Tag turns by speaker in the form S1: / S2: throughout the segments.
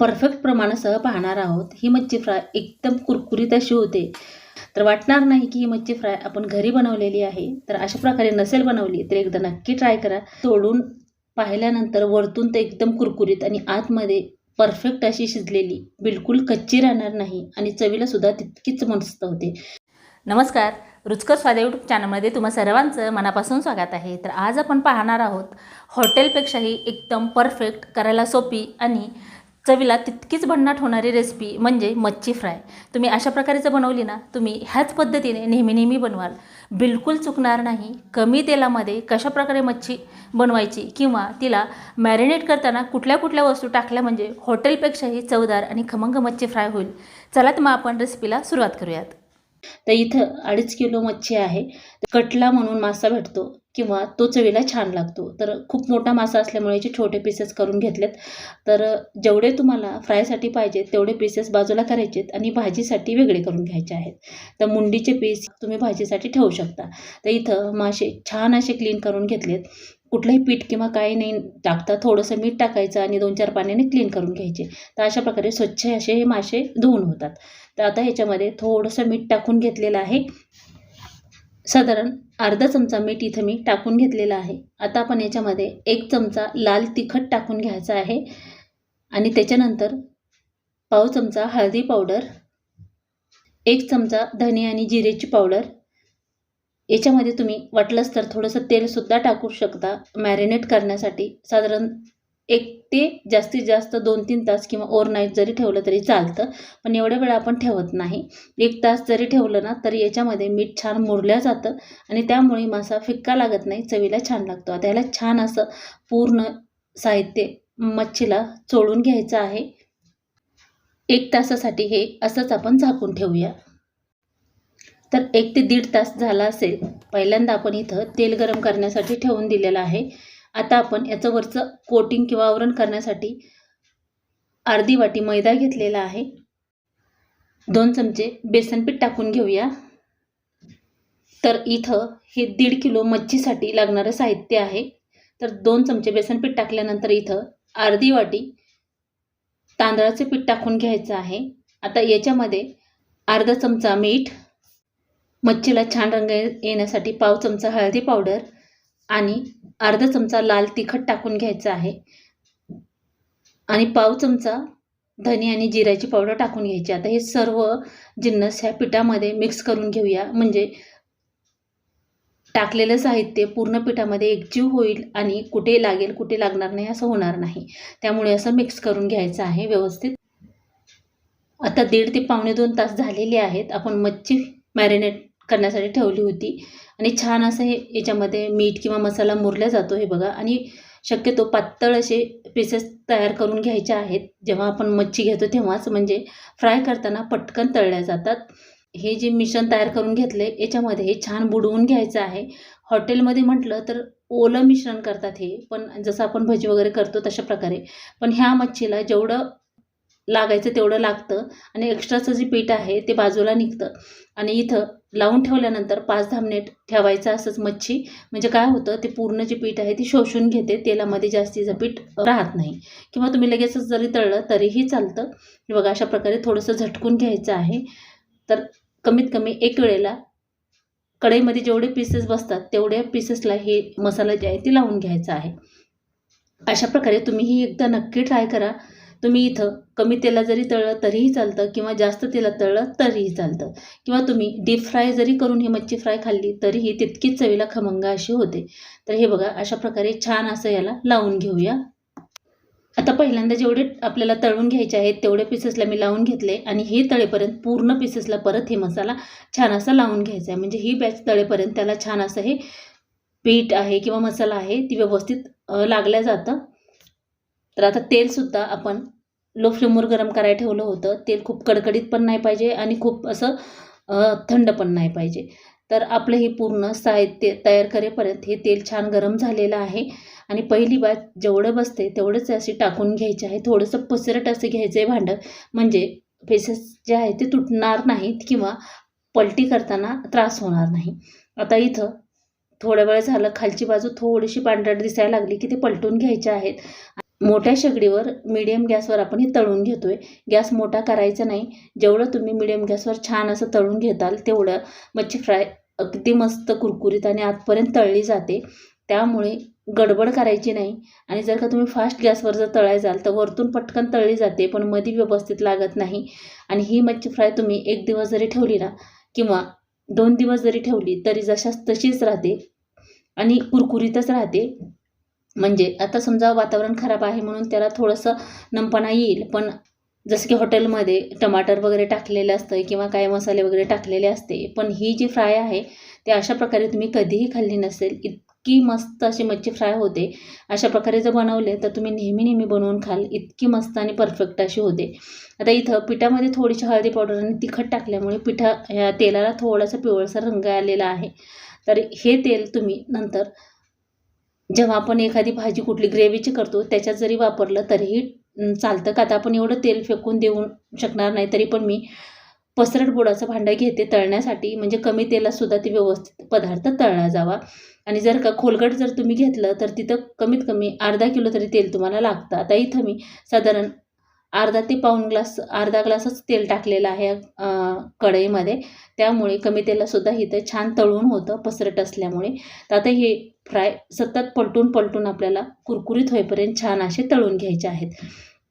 S1: Perfect प्रमाणासह पाहणार आहोत. ही मच्छी फ्राय एकदम कुरकुरीत अशी होते. तर वाटणार नाही की ही मच्छी फ्राय आपण घरी बनवलेली आहे. तर अशा प्रकारे नसेल बनवली तर एकदा नक्की ट्राय करा. तोडून पाहिल्यानंतर वरतून ते एकदम कुरकुरीत आणि आतमध्ये परफेक्ट अशी शिजलेली बिलकुल कच्ची राहणार नाही आणि चवीला सुद्धा तितकीच मस्त होते.
S2: नमस्कार रुचकर स्वाद यूट्यूब चॅनलमध्ये तुम्हा सर्वांचं मनापासून स्वागत आहे. तर आज आपण पाहणार आहोत हॉटेलपेक्षाही एकदम परफेक्ट करायला सोपी आणि चवीला तितकीच भन्नाट होणारी रेसिपी म्हणजे मच्छी फ्राय तुम्ही अशा प्रकारे जर बनवली ना तुम्ही ह्याच पद्धतीने नेहमी नेहमी बनवाल. बिलकुल चुकणार नाही. कमी तेलामध्ये कशा प्रकारे मच्छी बनवायची किंवा तिला मॅरिनेट करताना कुठल्या कुठल्या वस्तू टाकल्या म्हणजे हॉटेलपेक्षाही चवदार आणि खमंग मच्छी फ्राय होईल. चला तर मग आपण रेसिपीला सुरुवात करूयात.
S1: तर इथं अडीच किलो मच्छी आहे. कटला म्हणून मासा भेटतो. किंवा तो चवीला छान लागतो. तर खूप मोठा मासा असल्यामुळे याचे छोटे पीसेस करून घेतलेत. तर जेवढे तुम्हाला फ्रायसाठी पाहिजेत तेवढे पीसेस बाजूला करायचेत आणि भाजीसाठी वेगळे करून घ्यायचे आहेत. तर मुंडीचे पीस तुम्ही भाजीसाठी ठेवू शकता. तर इथं मासे छान असे क्लीन करून घेतलेत. कुठलंही पीठ किंवा काही नाही टाकता थोडंसं मीठ टाकायचं आणि दोन चार पाण्याने क्लीन करून घ्यायचे. तर अशा प्रकारे स्वच्छ असे हे मासे धुवून होतात. तर आता ह्याच्यामध्ये थोडंसं मीठ टाकून घेतलेलं आहे. साधारण अर्धा चमचा मीठ इथं मी टाकून घेतलेलं आहे. आता आपण याच्यामध्ये एक चमचा लाल तिखट टाकून घ्यायचा आहे. आणि त्याच्यानंतर पाव चमचा हळदी पावडर एक चमचा धने आणि जिरेची पावडर. याच्यामध्ये तुम्ही वाटलंच तर थोडंसं तेलसुद्धा टाकू शकता मॅरिनेट करण्यासाठी. साधारण एक ते जास्तीत जास्त दोन तीन तास किंवा ओव्हरनाईट जरी ठेवलं तरी चालतं पण एवढ्या वेळ आपण ठेवत नाही. एक तास जरी ठेवलं ना तरी याच्यामध्ये मीठ छान मुरल्या जातं आणि त्यामुळे मासा फिक्का लागत नाही चवीला छान लागतो. आता ह्याला छान असं पूर्ण साहित्य मच्छीला चोळून घ्यायचं आहे. एक तासासाठी हे असंच आपण झाकून ठेवूया. तर एक ते दीड तास झाला असेल पहिल्यांदा आपण इथं तेल गरम करण्यासाठी ठेवून दिलेलं आहे. आता आपण याचं वरचं कोटिंग किंवा आवरण करण्यासाठी अर्धी वाटी मैदा घेतलेला आहे. दोन चमचे बेसन पीठ टाकून घेऊया. तर इथं हे दीड किलो मच्छीसाठी लागणारं साहित्य आहे. तर दोन चमचे बेसन पीठ टाकल्यानंतर इथं अर्धी वाटी तांदळाचे पीठ टाकून घ्यायचं आहे. आता याच्यामध्ये अर्धा चमचा मीठ मच्छीला छान रंग येण्यासाठी पाव चमचा हळदी पावडर आणि अर्धा चमचा लाल तिखट टाकून घ्यायचं आहे. आणि पाव चमचा धने आणि जिऱ्याची पावडर टाकून घ्यायची. आता हे सर्व जिन्नस ह्या पिठामध्ये मिक्स करून घेऊया. म्हणजे टाकलेलं साहित्य पूर्ण पिठामध्ये एकजीव होईल आणि कुठे लागेल कुठे लागणार नाही असं होणार नाही. त्यामुळे असं मिक्स करून घ्यायचं आहे व्यवस्थित. आता दीड ते पावणे दोन तास झालेले आहेत. आपण मच्छी मॅरिनेट करण्यासाठी ठेवली होती. आणि छान असं हे याच्यामध्ये मीठ किंवा मसाला मुरला जातो हे बघा. आणि शक्यतो पातळ असे पीसेस तयार करून घ्यायचे आहेत. जेव्हा आपण मच्छी घेतो तेव्हाच. म्हणजे फ्राय करताना पटकन तळल्या जातात. हे जे मिश्रण तयार करून घेतले याच्यामध्ये हे छान बुडवून घ्यायचं आहे. हॉटेलमध्ये म्हटलं तर ओलं मिश्रण करतात हे. पण जसं आपण भजी वगैरे करतो तशा प्रकारे. पण ह्या मच्छीला जेवढं लागायचं तेवढं लागतं आणि एक्स्ट्राचं जे पीठ आहे ते बाजूला निघतं. आणि इथं लावून ठेवल्यानंतर पाच दहा मिनिट ठेवायचं असंच मच्छी. म्हणजे काय होतं ते पूर्ण जे पीठ आहे ते शोषून घेते तेलामध्ये जास्तीचं पीठ राहत नाही. किंवा तुम्ही लगेचच जरी तळलं तरीही चालतं. बघा अशा प्रकारे थोडंसं झटकून घ्यायचं आहे. तर कमीत कमी एक वेळेला कढईमध्ये जेवढे पीसेस बसतात तेवढ्या पीसेसला हे मसाला जे आहे ते लावून घ्यायचा आहे. अशा प्रकारे तुम्ही ही एकदा नक्की ट्राय करा. तुम्ही इथं कमी तेला जरी तळलं तरीही चालतं किंवा जास्त तेलात तळलं तरीही चालतं. किंवा तुम्ही डीप फ्राय जरी करून ही मच्छी फ्राय खाल्ली तरीही तितकीच चवीला खमंग अशी होते. तर हे बघा अशा प्रकारे छान असं याला लावून घेऊया. आता पहिल्यांदा जेवढे आपल्याला तळून घ्यायचे आहेत तेवढे पीसेसला मी लावून घेतले आणि हे तळेपर्यंत पूर्ण पीसेसला परत हे मसाला छान असा लावून घ्यायचा आहे. म्हणजे ही बॅच तळेपर्यंत त्याला छान असं हे पीठ आहे किंवा मसाला आहे ती व्यवस्थित लागल्या जातं. तर आता तेलसुद्धा आपण लो फ्लेमवर गरम करायला ठेवलं होतं. तेल खूप कडकडीत पण नाही पाहिजे आणि खूप असं थंड पण नाही पाहिजे. तर आपलं हे पूर्ण साहित्य तयार करेपर्यंत हे तेल छान गरम झालेलं आहे. आणि पहिली बात जेवढं बसते तेवढंच अशी टाकून घ्यायचे आहे. थोडंसं पसरट असं घ्यायचं आहे भांडं. म्हणजे फेसेस जे आहे ते तुटणार नाहीत किंवा पलटी करताना त्रास होणार नाही. आता इथं थोड्या वेळ झालं खालची बाजू थोडीशी पांढरट दिसायला लागली की ते पलटून घ्यायचे आहेत. मोठ्या शेगडीवर मिडियम गॅसवर आपण हे तळून घेतो आहे गॅस मोठा करायचा नाही. जेवढं तुम्ही मिडियम गॅसवर छान असं तळून घेताल तेवढं मच्छी फ्राय अगदी मस्त कुरकुरीत आणि आतपर्यंत तळली जाते. त्यामुळे गडबड करायची नाही. आणि जर का तुम्ही फास्ट गॅसवर जर तळाय जाल तर वरतून पटकन तळली जाते पण मध्ये व्यवस्थित लागत नाही. आणि ही मच्छी फ्राय तुम्ही एक दिवस जरी ठेवली ना किंवा दोन दिवस जरी ठेवली तरी जशाच तशीच राहते. आणि कुरकुरीतच राहते. म्हणजे आता समजा वातावरण खराब आहे म्हणून त्याला थोडंसं नमपणा येईल पण जसं की हॉटेलमध्ये टमाटर वगैरे टाकलेलं असतं किंवा काय मसाले वगैरे टाकलेले असते पण ही जी फ्राय आहे ते अशा प्रकारे तुम्ही कधीही खाल्ली नसेल इतकी मस्त अशी मच्छी फ्राय होते अशा प्रकारे जर बनवले तर तुम्ही नेहमी नेहमी बनवून खाल इतकी मस्त आणि परफेक्ट अशी होते. आता इथं पिठामध्ये थोडीशी हळदी पावडर आणि तिखट टाकल्यामुळे पिठा ह्या तेलाला थोडासा पिवळसा रंग आलेला आहे. तर हे तेल तुम्ही नंतर जेव्हा आपण एखादी भाजी कुठली ग्रेव्हीची करतो त्याच्यात जरी वापरलं तरीही चालतं का? आता आपण एवढं तेल फेकून देऊ शकणार नाही तरी पण मी पसरट बुडाचं भांडं घेते तळण्यासाठी. म्हणजे कमी तेलातसुद्धा ती व्यवस्थित पदार्थ तळला जावा. आणि जर का खोलगट जर तुम्ही घेतलं तर तिथं कमीत कमी अर्धा किलो तरी तेल तुम्हाला लागतं. आता इथं मी साधारण अर्धा ते पाऊण ग्लास अर्धा ग्लासच तेल टाकलेलं आहे कढईमध्ये. त्यामुळे कमी तेलातसुद्धा इथं छान तळून होतं पसरट असल्यामुळे. तर आता हे फ्राय सतत पलटून पलटून आपल्याला कुरकुरीत होईपर्यंत छान असे तळून घ्यायचे आहेत.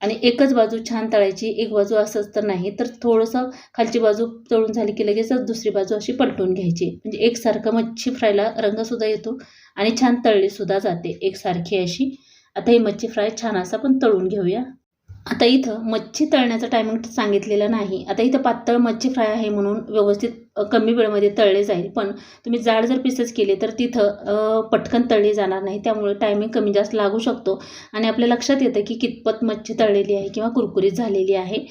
S1: आणि एकच बाजू छान तळायची एक बाजू असंच तर नाही तर थोडंसं खालची बाजू तळून झाली की लगेचच दुसरी बाजू अशी पलटून घ्यायची. म्हणजे एकसारखं मच्छी फ्रायला रंगसुद्धा येतो आणि छान तळलीसुद्धा जाते एकसारखी अशी. आता ही मच्छी फ्राय छान असं पण तळून घेऊया. आता इथं मच्छी तळण्याचं टायमिंग सांगितलेलं नाही. आता इथं पातळ मच्छी फ्राय आहे म्हणून व्यवस्थित कमी वेळेमध्ये तळले जाईल. पण तुम्ही जाड जर पीसेस केले तर तिथं पटकन तळली जाणार नाही. त्यामुळे टायमिंग कमी जास्त लागू शकतो. आणि आपल्या लक्षात येतं की कितपत मच्छी तळलेली आहे किंवा कुरकुरीत झालेली आहे.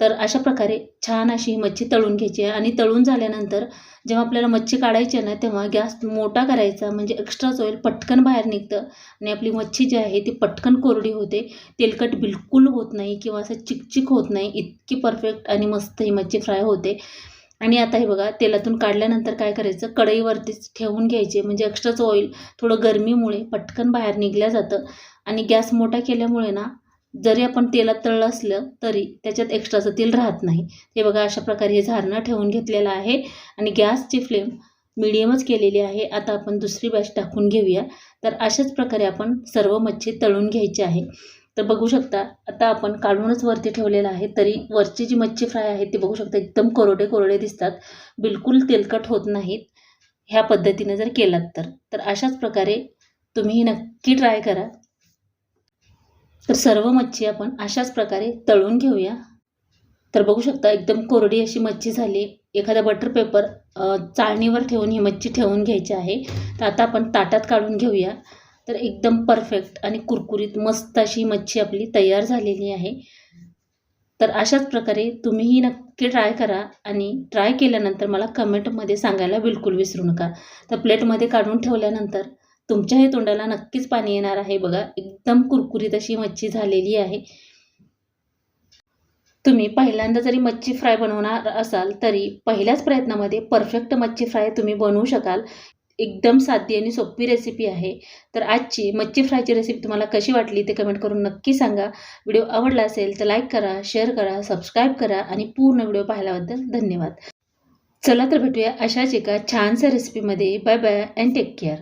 S1: तर अशा प्रकारे छान अशी ही मच्छी तळून घ्यायची आहे. आणि तळून झाल्यानंतर जेव्हा आपल्याला मच्छी काढायची आहे ना तेव्हा गॅस मोठा करायचा म्हणजे एक्स्ट्राच ऑइल पटकन बाहेर निघतं. आणि आपली मच्छी जी आहे ती पटकन कोरडी होते. तेलकट बिलकुल होत नाही किंवा असं चिकचिक होत नाही. इतकी परफेक्ट आणि मस्त ही मच्छी फ्राय होते. आणि आता हे बघा तेलातून काढल्यानंतर काय करायचं? कढईवरतीच ठेवून घ्यायचे म्हणजे एक्स्ट्राचं ऑइल थोडं गरमीमुळे पटकन बाहेर निघल्या जातं. आणि गॅस मोठा केल्यामुळे ना जरी आपण तेलात तळलं असलं तरी त्याच्यात एक्स्ट्राचं तेल राहत नाही. हे बघा अशा प्रकारे हे झारणं ठेवून घेतलेलं आहे आणि गॅसची फ्लेम मिडियमच केलेली आहे. आता आपण दुसरी बॅच टाकून घेऊया. तर अशाच प्रकारे आपण सर्व मच्छी तळून घ्यायची आहे. तर बघू शकता आता आपण काढूनच वरती ठेवलेलं आहे. तरी वरची जी मच्छी फ्राय आहे ती बघू शकता एकदम कोरडे कोरडे दिसतात. बिलकुल तेलकट होत नाहीत. ह्या पद्धतीने जर केलात तर. तर अशाच प्रकारे तुम्ही नक्की ट्राय करा. तर सर्व मच्छी आपण अशाच प्रकारे तळून घेऊया. तर बघू शकता एकदम कोरडी अशी मच्छी झाली. एखादा बटर पेपर चाळणीवर ठेवून ही मच्छी ठेवून घ्यायची आहे. तर आता आपण ताटात काढून घेऊया. तर एकदम परफेक्ट आणि कुरकुरीत मस्त अशी मच्छी आपली तयार झालेली आहे. तर अशाच प्रकारे तुम्हीही नक्की ट्राय करा आणि ट्राय केल्यानंतर मला कमेंटमध्ये सांगायला बिलकुल विसरू नका. तर प्लेटमध्ये काढून ठेवल्यानंतर तुमच्याही तोंडाला नक्कीच पाणी येणार आहे. बघा एकदम कुरकुरीत अशी मच्छी झालेली आहे. तुम्ही पहिल्यांदा जरी मच्छी फ्राय बनवणार असाल तरी पहिल्याच प्रयत्नामध्ये परफेक्ट मच्छी फ्राय तुम्ही बनवू शकाल. एकदम साधी आणि सोपी रेसिपी आहे. तर आजची मच्छी फ्रायची रेसिपी तुम्हाला कशी वाटली ते कमेंट करून नक्की सांगा. व्हिडिओ आवडला असेल तर लाईक करा शेअर करा सबस्क्राईब करा आणि पूर्ण व्हिडिओ पाहिल्याबद्दल धन्यवाद. चला तर भेटूया अशाच एका छानशा रेसिपीमध्ये bye bye and take care